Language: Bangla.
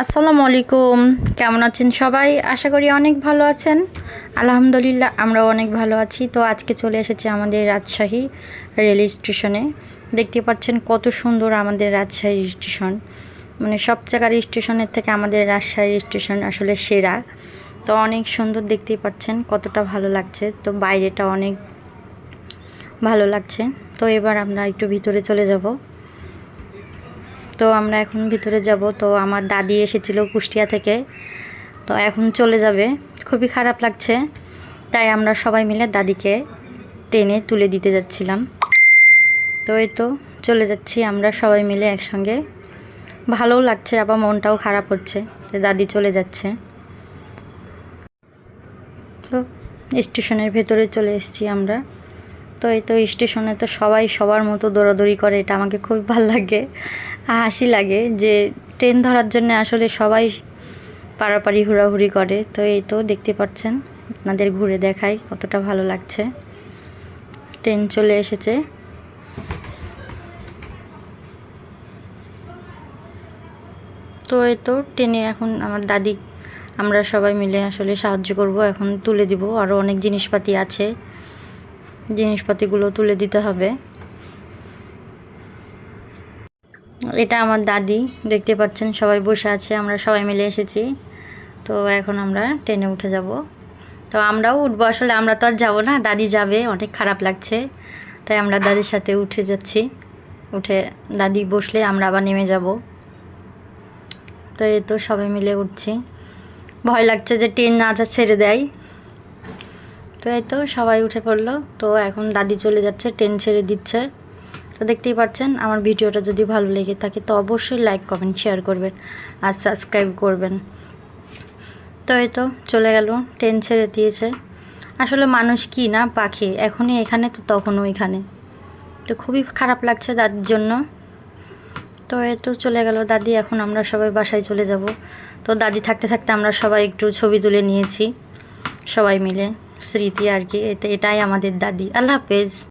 আসসালামু আলাইকুম কেমন আছেন সবাই? আশা করি অনেক ভালো আছেন। আলহামদুলিল্লাহ আমরাও অনেক ভালো আছি। তো আজকে চলে এসেছি আমাদের রাজশাহী রেল স্টেশনে। দেখতে পাচ্ছেন কত সুন্দর আমাদের রাজশাহী স্টেশন। মানে সব জায়গার স্টেশনের থেকে আমাদের রাজশাহী স্টেশন আসলে সেরা। তো অনেক সুন্দর দেখতেই পাচ্ছেন, কতটা ভালো লাগছে। তো বাইরেটা অনেক ভালো লাগছে। তো এবার আমরা একটু ভিতরে চলে যাব। তো আমরা এখন ভিতরে যাব। তো আমার দাদি এসেছিল কুষ্টিয়া থেকে। তো এখন চলে যাবে। খুবই খারাপ লাগছে। তাই আমরা সবাই মিলে দাদিকে টেনে তুলে দিতে যাচ্ছিলাম। তো এই তো চলে যাচ্ছি আমরা সবাই মিলে একসঙ্গে। ভালোও লাগছে, আবার মনটাও খারাপ হচ্ছে যে দাদি চলে যাচ্ছে। তো স্টেশনের ভেতরে চলে এসেছি আমরা। তো এই তো স্টেশনে তো সবাই সবার মতো দৌড়াদৌড়ি করে, এটা আমাকে খুব ভালো লাগে, হাসি লাগে যে ট্রেন ধরার জন্য আসলে সবাই পাড়াপাড়ি হুড়াহুড়ি করে, তো এই তো দেখতে পাচ্ছেন, আপনাদের ঘুরে দেখাই কতটা ভালো লাগছে। ট্রেন চলে এসেছে। তো এই তো ট্রেনে এখন আমার দাদি, আমরা সবাই মিলে আসলে সাহায্য করব, এখন তুলে দিব আরও অনেক জিনিসপাতি আছে। জিনিসপাতিগুলো তুলে দিতে হবে। এটা আমার দাদি, দেখতে পাচ্ছেন সবাই বসে আছে, আমরা সবাই মিলে এসেছি। তো এখন আমরা ট্রেনে উঠে যাব। তো আমরাও উঠবো, আসলে আমরা তো আর যাব না, দাদি যাবে, অনেক খারাপ লাগছে। তাই আমরা দাদির সাথে উঠে যাচ্ছি। উঠে দাদি বসলে আমরা আবার নেমে যাব। তো এ তো সবাই মিলে উঠছি। ভয় লাগছে যে ট্রেন না যা ছেড়ে দেয়। তো এই তো সবাই উঠে পড়ল। তো এখন দাদি চলে যাচ্ছে ট্রেন ছেড়ে দিচ্ছে। তো দেখতেই পাচ্ছেন, আমার ভিডিওটা যদি ভালো লেগে থাকে তো অবশ্যই লাইক কমেন্ট শেয়ার করবেন আর সাবস্ক্রাইব করবেন। তো এই তো চলে গেল ট্রেন ছেড়ে দিয়েছে। আসলে মানুষ কি না পাখি, এখনই এখানে তো তখনও এখানে তো খুবই খারাপ লাগছে দাদির জন্য। তো এই তো চলে গেল, দাদি এখন আমরা সবাই বাসায় চলে যাব। তো দাদি থাকতে থাকতে আমরা সবাই একটু ছবি তুলে নিয়েছি, সবাই মিলে। স্মৃতি আর কি এটাই আমাদের দাদি। আল্লাহ হাফেজ।